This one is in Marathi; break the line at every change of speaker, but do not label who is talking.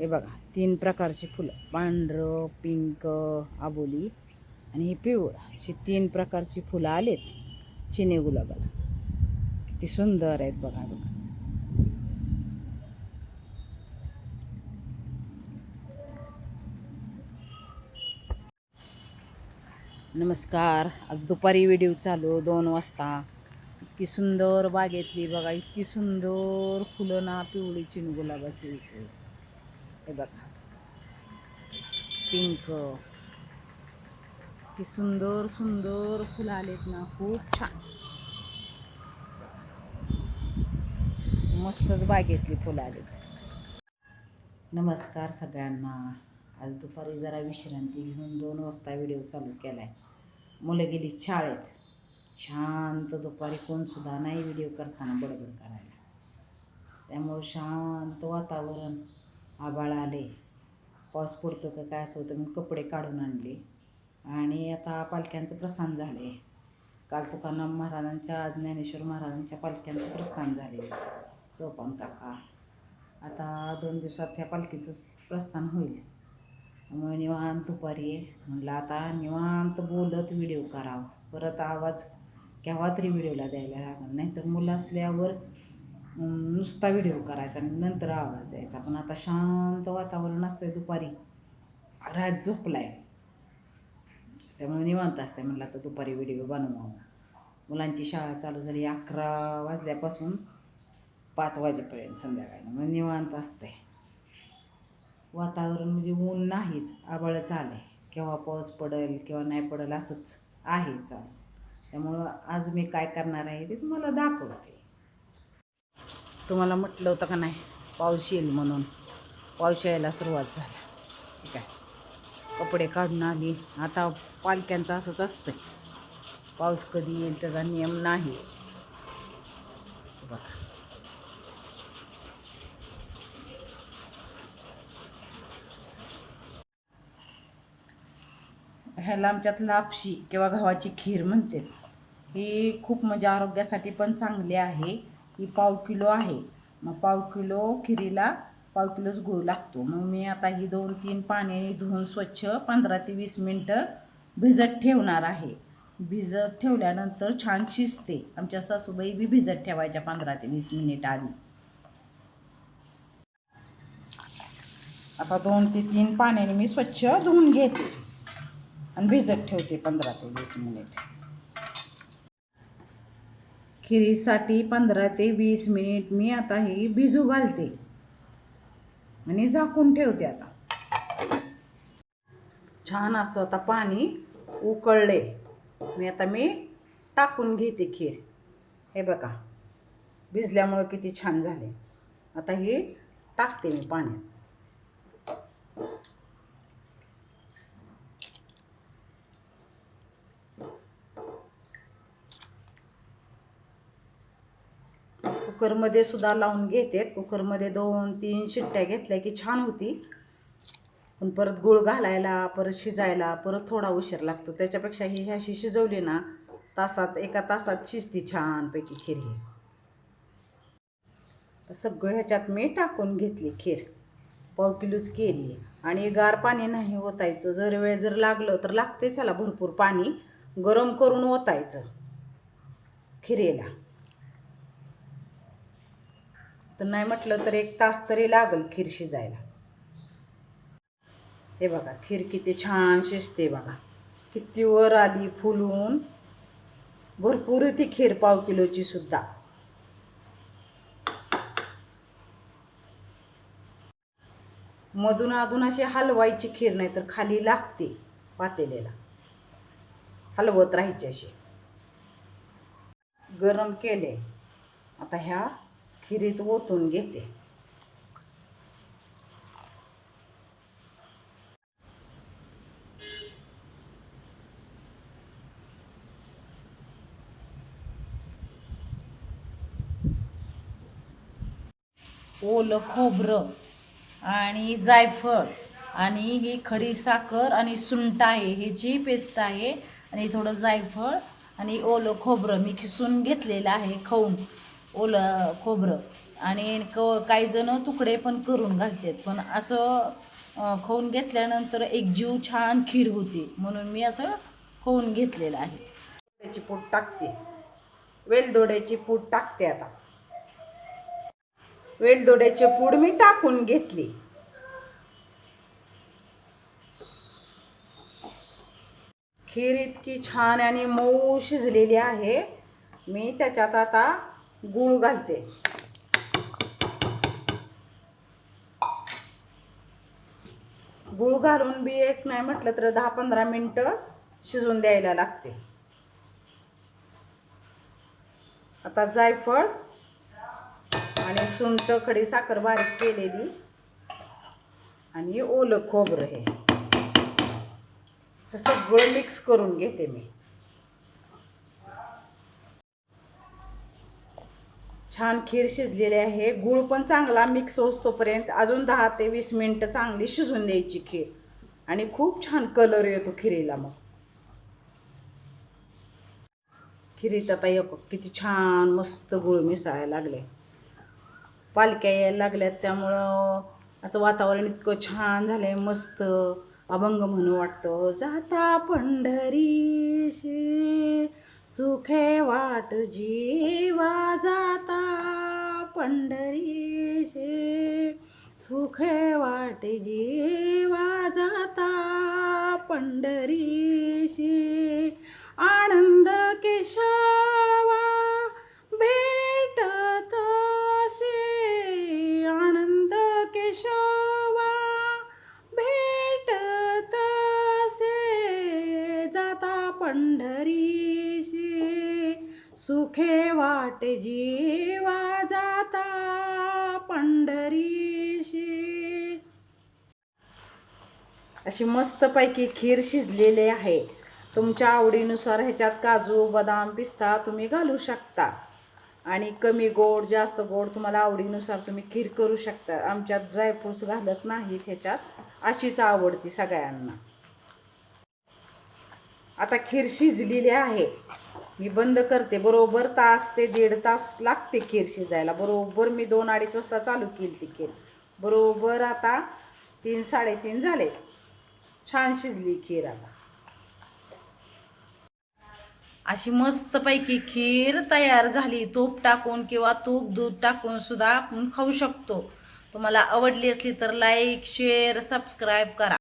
हे बघा तीन प्रकारची फुलं. पांढरं पिंक आबोली आणि हे पिवळं. अशी तीन प्रकारची फुलं आलेत चिने गुलाबाला. किती सुंदर आहेत बघा बघा. नमस्कार. आज दुपारी व्हिडिओ चालू दोन वाजता. इतकी सुंदर बागेतली बघा इतकी सुंदर फुलं ना पिवळी चिन गुलाबाची. हे बघा. पिंक किती सुंदर सुंदर फुलं आलेत ना. खूप छान. मस्तच बागेतली फुलं आलीत. नमस्कार सगळ्यांना. आज दुपारी जरा विश्रांती घेऊन दोन वाजता व्हिडिओ चालू केला आहे मुलं गेली शाळेत. शांत दुपारी कोणसुद्धा नाही व्हिडिओ करताना बडबड करायला. त्यामुळं शांत वातावरण. आबाळ आले. पाऊस पडतो का काय असं होतं मी कपडे काढून आणले. आणि आता पालख्यांचं प्रस्थान झाले. काल तुकाराम महाराजांच्या ज्ञानेश्वर महाराजांच्या पालख्यांचं प्रस्थान झाले. सोपान काका. आता दोन दिवसात त्या पालखीचं प्रस्थान होईल. मग निवांत दुपारी आहे. म्हणलं आता निवांत बोलत व्हिडिओ करावा. परत आवाज केव्हा तरी व्हिडिओला द्यायला लागणार नाहीतर मुलं असल्यावर नुसता व्हिडिओ करायचा आणि नंतर आवाज द्यायचा. पण आता शांत वातावरण असतंय दुपारी. रात झोपलाय. त्यामुळे निवांत असते म्हटलं आता दुपारी व्हिडिओ बनवावा. मुलांची शाळा चालू झाली अकरा वाजल्यापासून पाच वाजेपर्यंत संध्याकाळी. मग निवांत असते वातावरण म्हणजे ऊन नाहीच आबाळच आलं आहे केव्हा पाऊस पडेल किंवा नाही पडेल असंच आहे चालू. त्यामुळं आज मी काय करणार आहे ते तुम्हाला दाखवते. तुम्हाला म्हटलं होतं का नाही पाऊस येईल म्हणून. पाऊस यायला सुरुवात झाला. ठीक आहे. कपडे काढून आली. आता पालक्यांचं असंच असतं पाऊस कधी येईल त्याचा नियम नाही. बघा. ह्याला आमच्यात लापशी किंवा गव्हाची खीर म्हणते ही खूप म्हणजे आरोग्यासाठी पण चांगली आहे. ही पाव किलो आहे. मग पाव किलो खिरीला पाव किलोच गूळ लागतो. मग मी आता ही दोन तीन पाण्याने धुवून स्वच्छ पंधरा ते वीस मिनटं भिजत ठेवणार आहे. भिजत ठेवल्यानंतर छान शिजते. आमच्या सासूबाई बी भिजत ठेवायच्या पंधरा ते वीस मिनिट आधी. आता दोन ते तीन पाण्याने मी स्वच्छ धुवून घेते. आणि भिजत ठेवते पंधरा ते वीस मिनिट. खिरीसाठी पंधरा ते वीस मिनिट मी आता ही भिजू घालते. आणि झाकून ठेवते आता. छान असं आता पाणी उकळले. मी आता मी टाकून घेते खीर. हे बघा. भिजल्यामुळं किती छान झाले. आता हे टाकते मी पाण्यात. कुकरमध्ये सुद्धा लावून घेते कुकरमध्ये दोन तीन शिट्ट्या घेतल्या की छान होती. पण परत गुळ घालायला परत शिजायला परत थोडा उशीर लागतो. त्याच्यापेक्षा ही ह्याशी शिजवली ना तासात एका तासात शिजती छानपैकी खीर ही. सगळं ह्याच्यात मी टाकून घेतली खीर. पाव किलोच केली आणि गार पाणी नाही ओतायचं. जर वेळ जर लागलं तर लागतेच ह्याला भरपूर पाणी. गरम करून ओतायचं खिरेला. तर नाही म्हटलं तर एक तास तरी लागेल खीर शिजायला हे बघा खीर किती छान शिजते बघा. किती वर आली फुलून. भरपूर ती खीर पाव किलोची सुद्धा. मधून अधून अशी हलवायची खीर नाही तर खाली लागते पातेलेला हलवत राहायची अशी. गरम केले. आता ह्या हिरीत ओतून घेते. ओलं खोबरं आणि जायफळ आणि ही खडी साखर आणि सुंट आहे ह्याची पेस्ट आहे आणि थोडं जायफळ आणि ओलं खोबरं मी खिसून घेतलेलं आहे खाऊन. ओलं खोबरं आणि क काहीजणं तुकडे पण करून घालतात. पण असं खाऊन घेतल्यानंतर एक जीव छान खीर होती. म्हणून मी असं खाऊन घेतलेलं आहे. त्याची पूड टाकते. वेलदोड्याची पूड टाकते आता. वेलदोड्याची पूड मी टाकून घेतली. खीर इतकी छान आणि मऊ शिजलेली आहे. मी त्याच्यात आता गूळ घालते. गूळ घालून बी एक नाही म्हटलं तर दहा पंधरा मिनटं शिजून द्यायला लागते. आता जायफळ आणि सुंट खडी साखर बारीक केलेली आणि ओलं खोबरं हे. सगळं मिक्स करून घेते मी. छान खीर शिजलेली आहे. गूळ पण चांगला मिक्स होतोपर्यंत अजून दहा ते वीस मिनटं चांगली शिजून द्यायची खीर. आणि खूप छान कलर येतो खिरीला मग. खिरीत आता एक किती छान मस्त गुळ मिसळायला लागले पालख्या यायला लागल्यात त्यामुळं असं वातावरण इतकं छान झालंय मस्त अभंग म्हणू वाटतं. जाता पंढरीशी सुखे वाट जीवा जाता पंढरीशे. सुखे वाट जीवा जाता पंढरीशी. आनंद के सुखे वाट जीवा जाता पंढरीशी. अशी मस्तपैकी खीर शिजलेली आहे. तुमच्या आवडीनुसार ह्याच्यात काजू बदाम पिस्ता तुम्ही घालू शकता. आणि कमी गोड जास्त गोड तुम्हाला आवडीनुसार तुम्ही खीर करू शकता. आमच्यात ड्रायफ्रूट्स घालत नाहीत ह्याच्यात. अशीच आवडती सगळ्यांना. आता खीर शिजलेली आहे. मी बंद करते. बरोबर तास ते दीड तास लागते खीर शिजायला. बरोबर मी दोन अडीच वाजता चालू केली ती खीर. बरोबर आता तीन साडेतीन झाले. छान शिजली खीर आता. अशी मस्तपैकी खीर तयार झाली. तूप टाकून किंवा तूप दूध टाकून सुद्धा आपण खाऊ शकतो. तुम्हाला आवडली असली तर लाईक शेअर सबस्क्राईब करा.